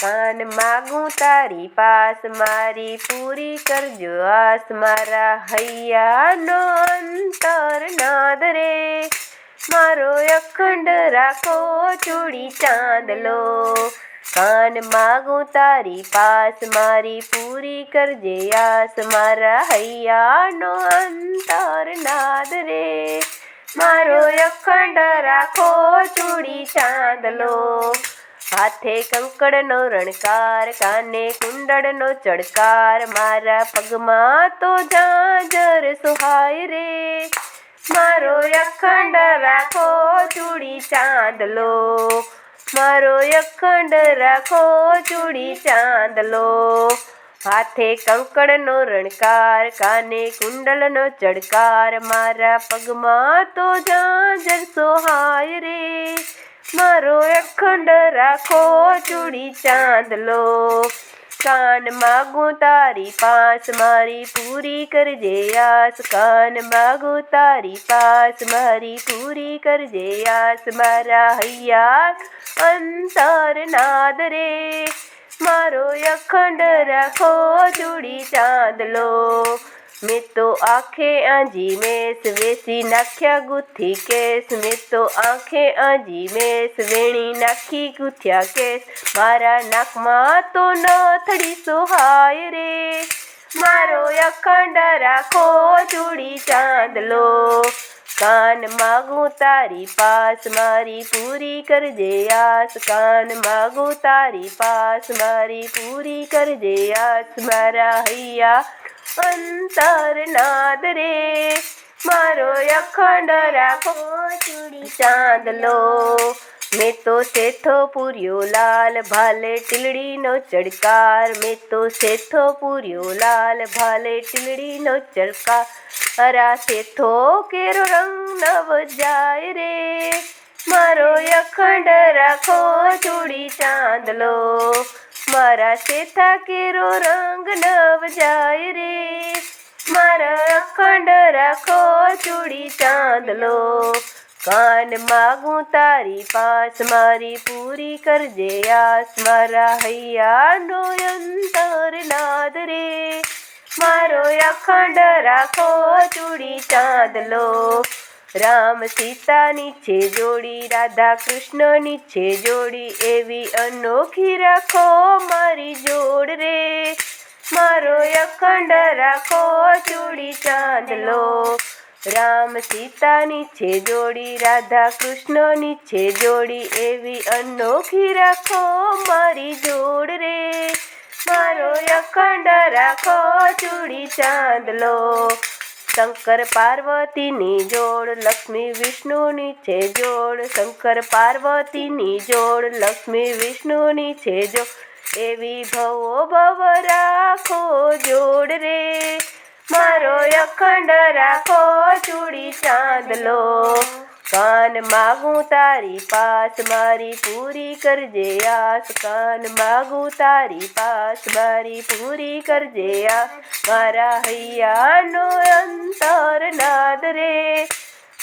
કાન માગું તારી પાસ, મારી પૂરી કરજો આસ, મારા હૈયાનો અંતર નાદ રે. મારો અખંડ રાખો ચૂડી ચાંદલો કાન માગું તારી પાસ, મારી પૂરી કરજે આસ, મારા હૈયાનો અંતર નાદ રે. મારો અખંડ રાખો ચૂડી ચાંદલો હાથે કંકડનો રણકાર, કાને કુંડળનો ચડકાર, મારા પગમાં તો જાજર સુહાય રે. મારો અખંડ રાખો ચૂડી ચાંદલો, મારો અખંડ રાખો ચૂડી ચાંદલો. હાથે કંકડનો રણકાર, કાને કુંડલનો ચડકાર, મારા પગમાં તો જાજર સોહાય રે. મારો અખંડ રાખો, ચૂડી ચાંદલો. કાન માગું તારી પાસ, મારી પૂરી કરજે આસ. કાન માગું તારી પાસ, મારી પૂરી કરજે આસ. મારા હૈયા અંતર નાદ રે. મારો અખંડ રાખો, ચૂડી ચાંદલો. મેં તો આંખે આંજી મેસ વેસી નાખ્યા ગુથી કેસ મેં તો આંખે આંજી મેસ વેણી નાખી ગુથ્યા કેસ મારા નાકમાં તો નથડી સોહાય રે મારો અખંડ રાખો ચૂડી ચાંદલો કાન માગું તારી પાસ મારી પૂરી કરજે આસ કાન માગું તારી પાસ મારી પૂરી કરજે આસ મારા હૈયા અંતર નાદ રે. મારો અખંડ રાખો ચૂડી ચાંદલો. મેં તો શેથો પૂર્યો લાલ ભાલે ટીલડીનો ચડકાર. મેં તો શેથો પૂર્યો લાલ ભાલે ટીલડીનો ચડકાર. અરા શેથો કેરો રંગ નવ જાય રે. મારો અખંડ રાખો ચૂડી ચાંદલો. મારા શેથા કેરો રંગ નવ જાય રે. મારા અખંડ રાખો ચૂડી ચાંદલો. કાન માગું તારી પાસ, મારી પૂરી કરજે આસ. મારા હૈયાનો અંતર નાદ રે. મારો અખંડ રાખો ચૂડી ચાંદલો. રામ સીતાની છે જોડી રાધા કૃષ્ણની છે જોડી, એવી અનોખી રાખો મારી જોડ રે. મારો અખંડ રાખો ચૂડી ચાંદલો. રામ સીતાની છે જોડી રાધા કૃષ્ણની છે જોડી, એવી અનોખી રાખો મારી જોડ રે. મારો અખંડ રાખો ચૂડી ચાંદલો. શંકર પાર્વતીની જોડ, લક્ષ્મી વિષ્ણુની છે જોડ, શંકર પાર્વતીની જોડ, લક્ષ્મી વિષ્ણુની છે જોડ એવી ભવો ભવ રાખો જોડ રે. મારો અખંડ રાખો, ચૂડી ચાંદલો. કાન માગું તારી પાસ, મારી પૂરી કરજે આસ. કાન માગું તારી પાસ, મારી પૂરી કરજે આ મારા હૈયાનો અંતર નાદ રે.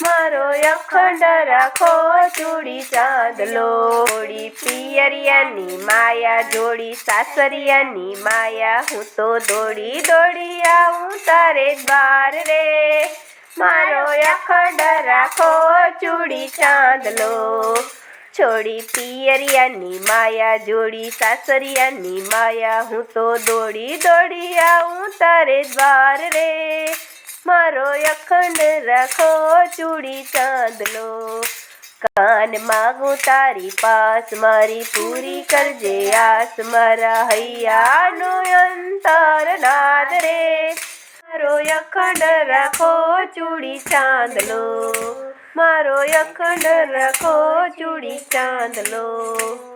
મારો અખંડ રાખો ચૂડી ચાંદ લોડી પિયરિયાની માયા જોડી, સાસરિયાની માયા. હું તો દોડી દોડી આવું તારે દ્વાર રે. મારો અખડ રાખો, ચૂડી ચાંદલો. છોડી પિયરિયાની માયા, જોડી સાસરિયાની માયા. હું તો દોડી દોડી આવું તારે દ્વાર રે. મારો અખંડ રાખો, ચૂડી ચાંદલો. કાન માગું તારી પાસ, મારી પૂરી કરજે આસ. મારા હૈયાનું અંતર નાદ રે. મારો અખંડ રાખો ચૂડી ચાંદલો. મારો અખંડ રાખો ચૂડી ચાંદલો.